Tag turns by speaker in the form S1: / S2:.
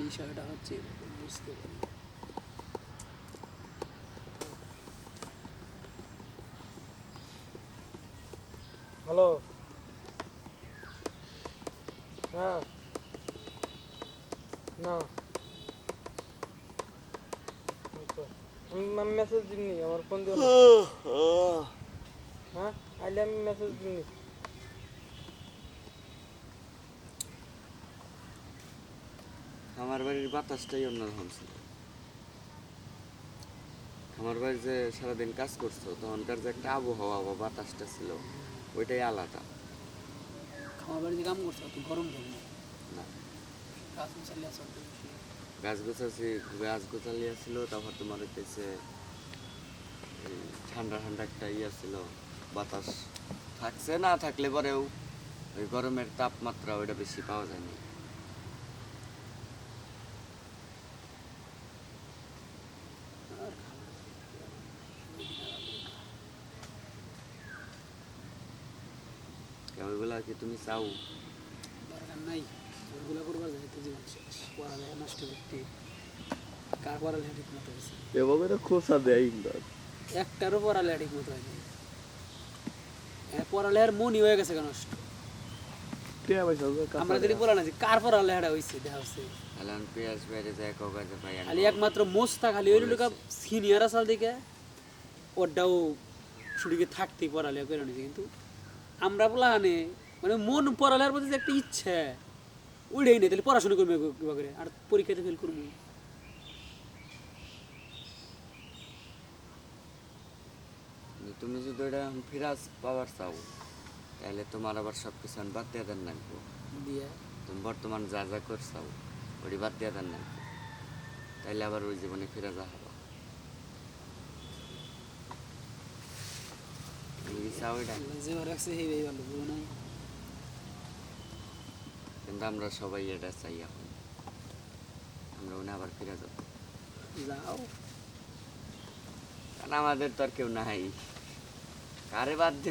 S1: বিষয়টা হচ্ছে বুঝতে পারি
S2: হ্যালো হ্যাঁ? না। আমি মেসেজ দিইনি আমার ফোন দিও হ্যাঁ? আইলে আমি মেসেজ দিইনি।
S3: আমার বাড়ির বাতাসটাই অন্যরকম ছিল। আমার বাড়ি যে সারাদিন কাজ করছ তখনকার যে একটা আবহাওয়া বা বাতাসটা ছিল ওইটাই আলাদা।
S1: খাওয়া বাড়িতে কাম করছ গরম না।
S3: না
S1: গাছ
S3: গোছাছি গাছ গোছালিয়া ছিল তারপর তোমার হইতেছে ঠান্ডা ঠান্ডা একটা ইয়ে ছিল বাতাস। থাকছে না, থাকলে পরেও ওই গরমের তাপমাত্রা ওইটা বেশি পাওয়া যায়নি। ওইগুলা কি তুমি চাও?
S1: নাই। ওগুলো করবার যায় জীবন শেষ। পড়ালেখা নষ্ট করতে কার পড়ালেখা ঠিক মতো হয়েছে
S4: এভাবে তো খোসা দেয় না
S1: একটারও পড়ালেখা ঠিক মতো হয়নি। পড়ালেখার মনই হয়ে গেছে নষ্ট।
S4: টিয়া পয়সা তো কাঁচা
S1: আমরা যদি বলা না যে কার পড়ালেখাটা হয়েছে দেখা হচ্ছে
S3: তাহলে আমি পেঁয়াজ বাইরে যায় কাগজে পাই আমি
S1: খালি একমাত্র মোস্তা খালি ওই লোক সিনিয়র আসাল দিকে ওটাও ছুটিকে থাকতেই পড়ালেখা করে নিছে। কিন্তু আমরা বলা মানে মন পড়ালেখার প্রতি যে একটা ইচ্ছে উড়েই নেই তাহলে পড়াশোনা করবে কিবা করে? আর পরীক্ষাতে ফেল করব।
S3: তুমি যদি ওটা ফিরাজ পাওয়ার চাও তাহলে তোমার আবার সব কিছু বাদ দিয়ে দেন লাগবো। তুমি বর্তমান যা যা করছাও ওটি বাদ দিয়ে দেন লাগবো। তাইলে আবার ওই জীবনে ফিরে যা হব চাও এটা?
S1: যে রাখছে সেই ভালো নাই
S3: কিন্তু আমরা সবাই এটা চাই এখন। আমরা উনি আবার ফিরে যাব।
S1: যাও।
S3: কারণ আমাদের তো আর কেউ নাই। কারে বাদ